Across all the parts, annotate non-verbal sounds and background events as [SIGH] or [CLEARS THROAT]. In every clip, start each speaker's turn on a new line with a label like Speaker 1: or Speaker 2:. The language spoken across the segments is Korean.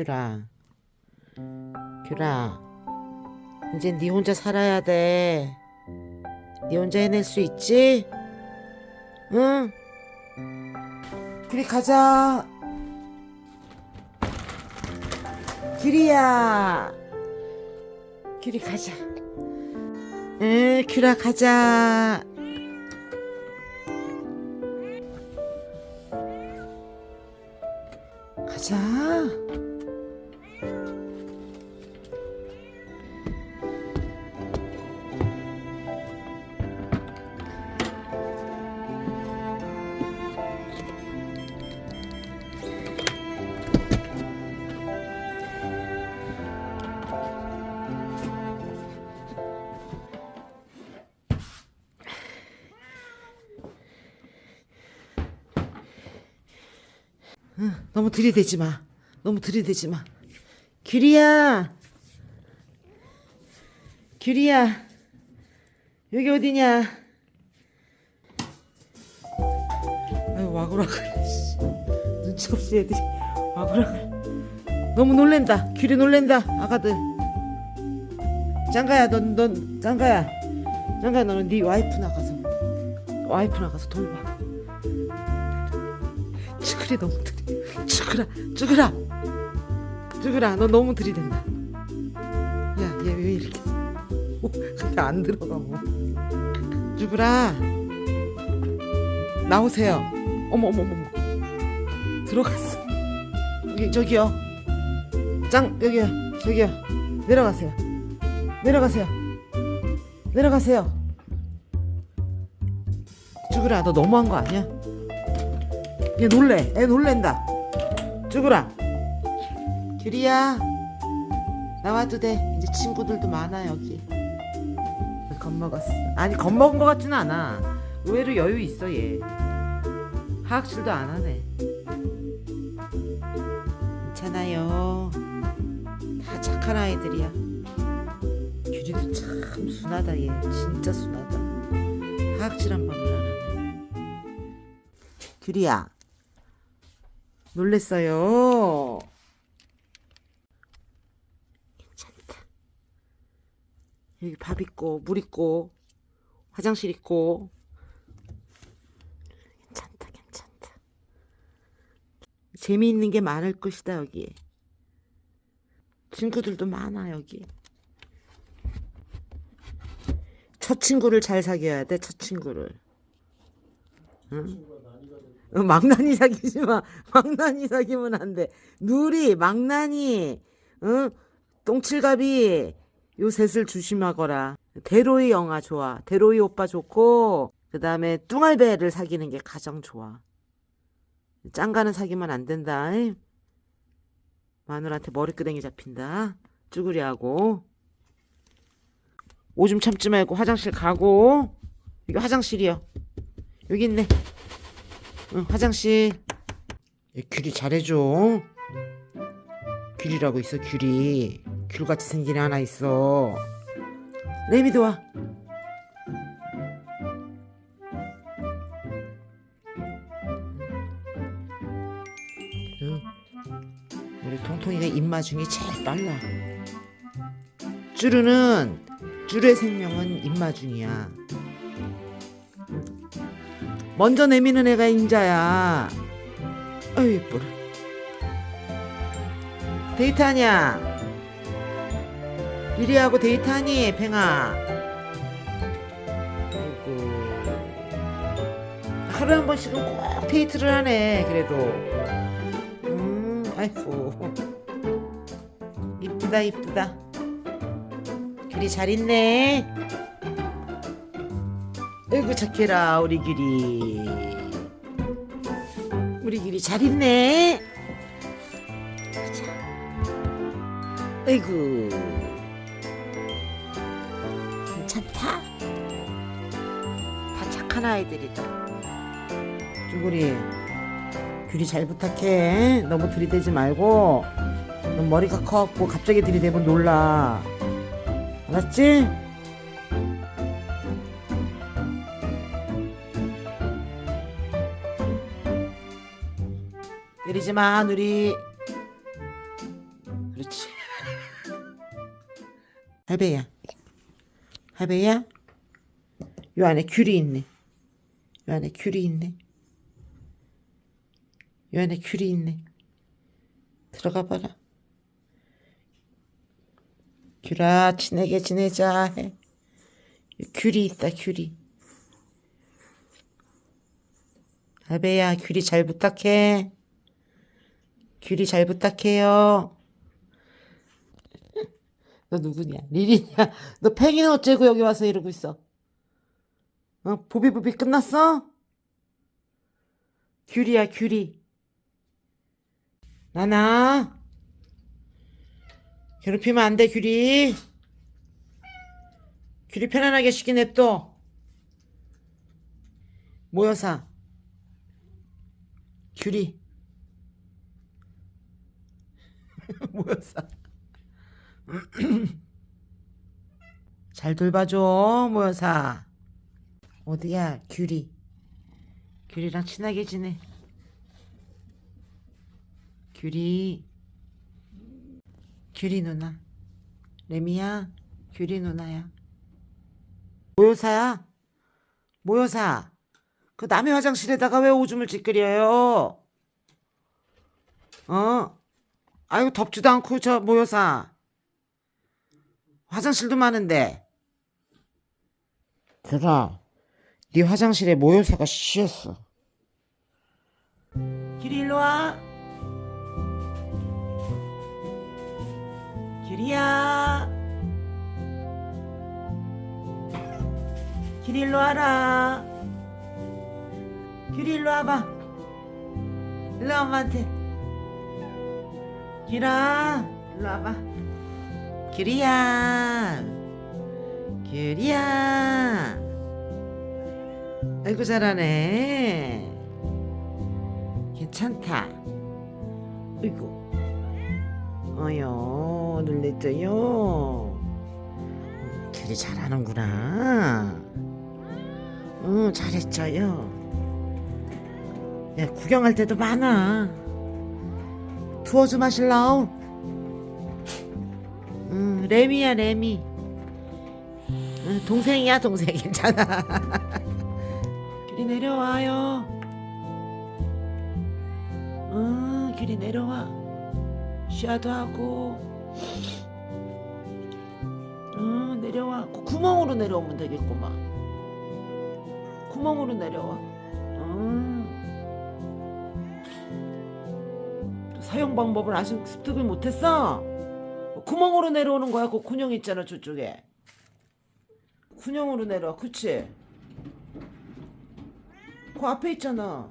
Speaker 1: 큐라. 큐라 이제 네 혼자 살아야 돼 네 혼자 해낼 수 있지? 응? 그리 가자. 큐리야. 큐리 가자. 응 가자 가자 너무 들이대지 마. 너무 들이대지 마. 규리야. 규리야. 여기 어디냐? 아유, 와구라 그래. 씨. 눈치 없이 애들이 와구라. 너무 놀랜다. 규리 놀랜다. 아가들. 짱가야, 넌, 넌, 짱가야. 짱가야, 너는 네 와이프 나가서. 와이프 나가서 돌봐. [LAUGHS] 쭈그리 너무 들이 쭈그라 쭈그라. 쭈그라 너 너무 들이댄다. 야얘 왜 이렇게 [LAUGHS] 오, 근데 안 들어가 뭐 쭈그라. 나오세요. 어머 어머 어머 어머. 들어갔어. 여기 저기요. 짱 여기요 저기요. 내려가세요. 내려가세요. 내려가세요. 쭈그라 너 너무한 거 아니야? 얘 놀래. 애 놀랜다. 죽으라. 규리야. 나와도 돼. 이제 친구들도 많아 여기. 겁먹었어. 아니 겁먹은 것 같지는 않아. 의외로 여유 있어 얘. 하악질도 안 하네. 괜찮아요. 다 착한 아이들이야. 규리도 참 순하다 얘. 진짜 순하다. 하악질 한 번을 안. 규리야. 놀랬어요. 괜찮다. 여기 밥 있고 물 있고 화장실 있고 괜찮다 괜찮다. 재미있는 게 많을 것이다 여기. 친구들도 많아 여기. 첫 친구를 잘 사귀어야 돼 첫 친구를. 응? 어, 망나니 사귀지 마. [LAUGHS] 망나니 사귀면 안 돼. 누리, 망나니, 응? 똥칠갑이 요 셋을 조심하거라. 대로이 영화 좋아. 대로이 오빠 좋고 그 다음에 뚱알배를 사귀는 게 가장 좋아. 짱가는 사귀면 안 된다. 잉? 마누라한테 머리끄댕이 잡힌다. 쭈구리하고 오줌 참지 말고 화장실 가고 여기 화장실이요. 여기 있네. 응, 화장실. 얘 귤이 잘해줘. 귤이라고 있어, 귤이. 귤같이 생긴 애 하나 있어. 레미도 와. 응. 우리 통통이가 입마중이 제일 빨라. 쭈루는 쭈루의 생명은 입마중이야. 먼저 내미는 애가 인자야. 아유 예뻐라. 데이트하냐? 유리하고 데이트하니 팽아. 아이고. 하루에 한 번씩은 꼭 데이트를 하네. 그래도. 음, 아이고. 이쁘다 이쁘다. 귤이 잘 있네. 아이고 착해라 우리 규리. 우리 규리 잘 있네. 자. 아이고. 괜찮다. 다 착한 아이들이다. 쭈구리 규리 잘 부탁해. 너무 들이대지 말고. 너 머리가 커갖고 갑자기 들이대면 놀라. 알았지? 흔들리지 마 누리 그렇지. [LAUGHS] 할배야. 할배야? 요 안에 귤이 있네. 요 안에 귤이 있네. 요 안에 귤이 있네. 들어가 봐라. 귤아 친하게 지내자. 해. 귤이 있다 귤이. 할배야 귤이 잘 부탁해. 귤이 잘 부탁해요. 너 누구냐? 리리냐? 너 팽이는 어째고 여기 와서 이러고 있어? 어? 보비보비 끝났어? 귤이야, 귤이. 나나. 괴롭히면 안 돼, 귤이. 귤이 편안하게 쉬긴 냅둬. 모여사. 귤이. [LAUGHS] 모여사. [CLEARS THROAT] 잘 돌봐줘, 모여사. 어디야, 귤이. 귤이랑 친하게 지내. 귤이. 귤이 누나. 레미야, 귤이 누나야. 모여사야? 모여사. 그 남의 화장실에다가 왜 오줌을 찌끄려요? 어? 아이고 덥지도 않고 저 모여사. 화장실도 많은데. 그라. 네 화장실에 모여사가 쉬었어. 길이 일로 와. 길이야. 길이 일로 와라. 길이 일로 와봐. 일로 와, 엄마한테. 길아, 일로 와봐. 길이야. 길이야. 아이고, 잘하네. 괜찮다. 아이고. 어여, 놀랬죠요. 길이 잘하는구나. 응, 잘했죠요. 야, 구경할 때도 많아. 투어 좀 하실라오? 응, 레미야, 레미. 응, 동생이야, 동생. [LAUGHS] 괜찮아. 길이 내려와요. 응, 길이 내려와. 쉬어도 하고. 응, 내려와. 그 구멍으로 내려오면 되겠구만. 구멍으로 내려와. 응. 사용 방법을 아직 습득을 못했어? 구멍으로 내려오는 거야. 그 군형 있잖아 저쪽에. 군형으로 내려와. 그치? 그 앞에 있잖아.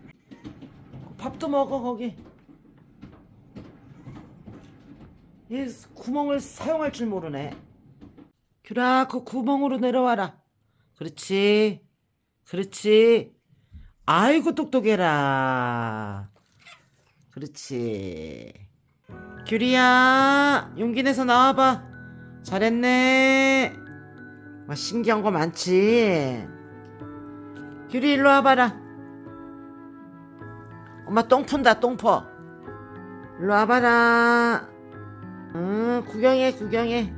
Speaker 1: 그 밥도 먹어 거기. 얘 구멍을 사용할 줄 모르네. 귤아, 그 구멍으로 내려와라. 그렇지. 그렇지. 아이고 똑똑해라. 그렇지. 귤이야, 용기 내서 나와봐. 잘했네. 와, 신기한 거 많지. 귤이 일로 와봐라. 엄마 똥 푼다, 똥 퍼. 일로 와봐라. 응, 구경해, 구경해.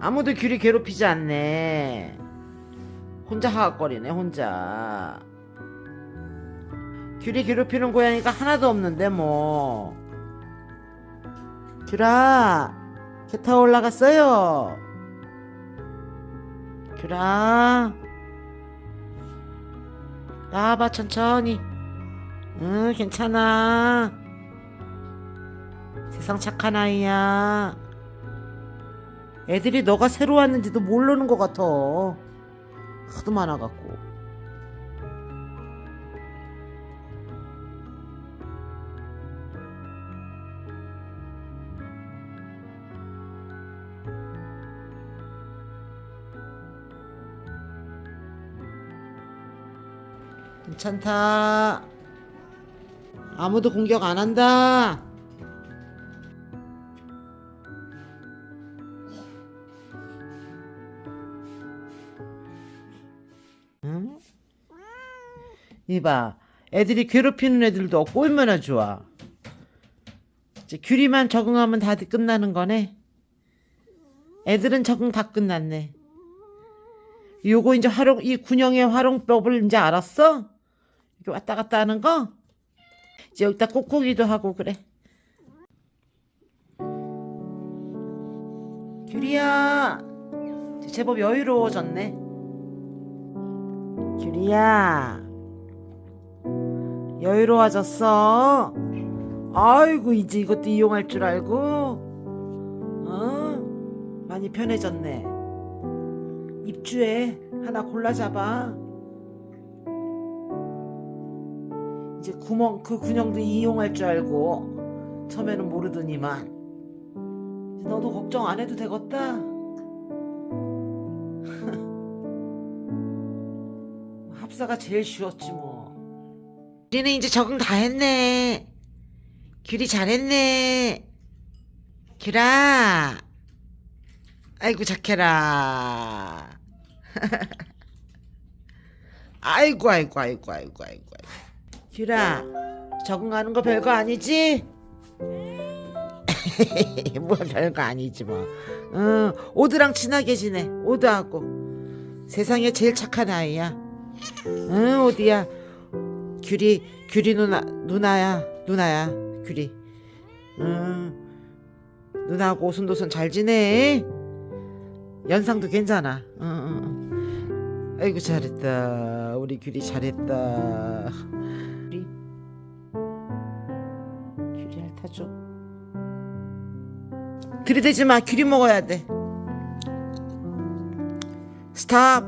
Speaker 1: 아무도 귤이 괴롭히지 않네. 혼자 하악거리네, 혼자. 귤이 괴롭히는 고양이가 하나도 없는데 뭐. 귤아 개 타고 올라갔어요. 귤아 나와봐 천천히. 응 괜찮아. 세상 착한 아이야. 애들이 너가 새로 왔는지도 모르는 것 같아. 하도 많아갖고 괜찮다. 아무도 공격 안 한다. 응? 이봐, 애들이 괴롭히는 애들도 없고 얼마나 좋아. 이제 규리만 적응하면 다들 끝나는 거네. 애들은 적응 다 끝났네. 요거 이제 활용 이 군형의 활용법을 이제 알았어? 이렇게 왔다 갔다 하는 거? 이제 여기다 꽂고기도 하고 그래. 규리야, 제법 여유로워졌네. 규리야, 여유로워졌어. 아이고 이제 이것도 이용할 줄 알고, 어? 많이 편해졌네. 입주해 하나 골라 잡아. 이제 구멍 그 군형도 이용할 줄 알고 처음에는 모르더니만 너도 걱정 안 해도 되겠다. [LAUGHS] 합사가 제일 쉬웠지 뭐. 우리는 이제 적응 다 했네. 귤이 잘했네. 귤아. 아이고 착해라. [LAUGHS] 아이고 아이고 아이고 아이고 아이고. 귤아 적응하는 거 별거 아니지? [LAUGHS] 뭐 별거 아니지 뭐. 어, 오드랑 친하게 지내. 오드하고 세상에 제일 착한 아이야. 응 오디야. 귤이 귤이 누나 누나야 누나야 귤이. 응 누나하고 오순도순 잘 지내. 연상도 괜찮아. 응, 응, 응. 아이고 잘했다. 우리 귤이 잘했다. 귤이 핥아줘. 들이대지 마. 귤이 먹어야 돼. 스탑.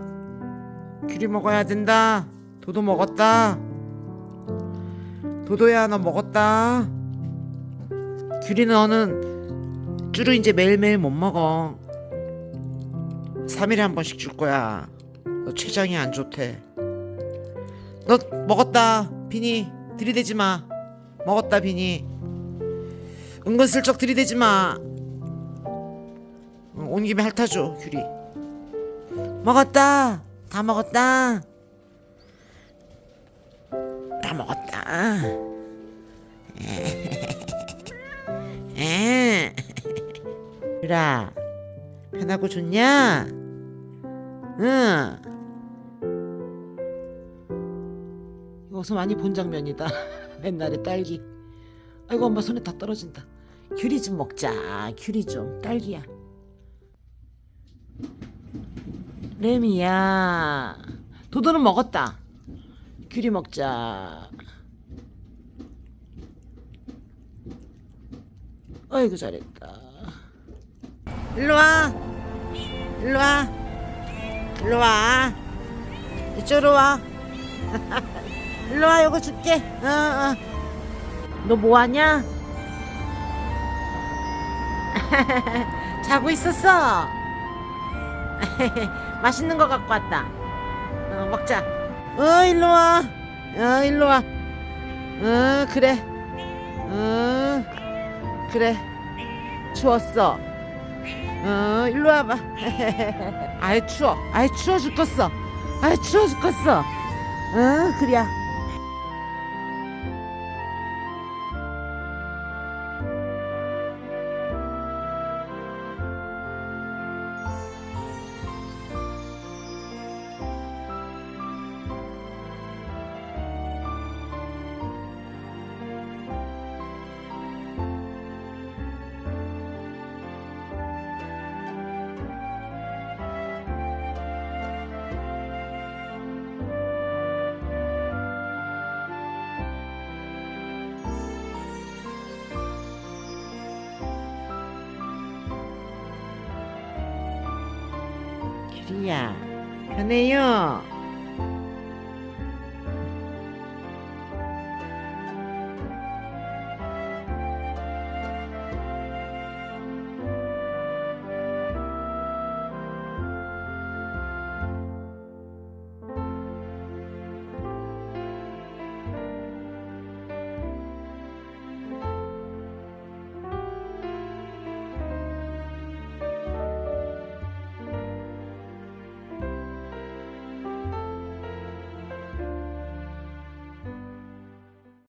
Speaker 1: 귤이 먹어야 된다. 도도 먹었다. 도도야 너 먹었다. 귤이 너는 쭈루 이제 매일매일 못 먹어. 3일에 한 번씩 줄 거야. 너 췌장이 안 좋대. 너 먹었다. 비니 들이대지 마. 먹었다 비니. 은근슬쩍 들이대지 마. 어, 온 김에 핥아줘 귤이. 먹었다. 다 먹었다. 다 먹었다. 에. 귤아 편하고 좋냐? 응. 이거 어서 많이 본 장면이다. [LAUGHS] 옛날에 딸기. 아이고 엄마 손에 다 떨어진다. 귤이 좀 먹자. 귤이 좀 딸기야. 레미야. 도도는 먹었다. 귤이 먹자. 아이고 잘했다. 일로 와. 일로 와. 일로 와. 이쪽으로 와. [LAUGHS] 일로 와. 이거 줄게. 어, 어. 너 뭐하냐? [LAUGHS] 자고 있었어. [LAUGHS] 맛있는 거 갖고 왔다. 어, 먹자. 어, 일로 와. 어, 일로 와. 어, 그래. 어, 그래. 추웠어. 어, 일로 와봐. [LAUGHS] 아이, 추워. 아이, 추워 죽겠어. 아이, 추워 죽겠어. 어, 그래. 규 야, 편해요.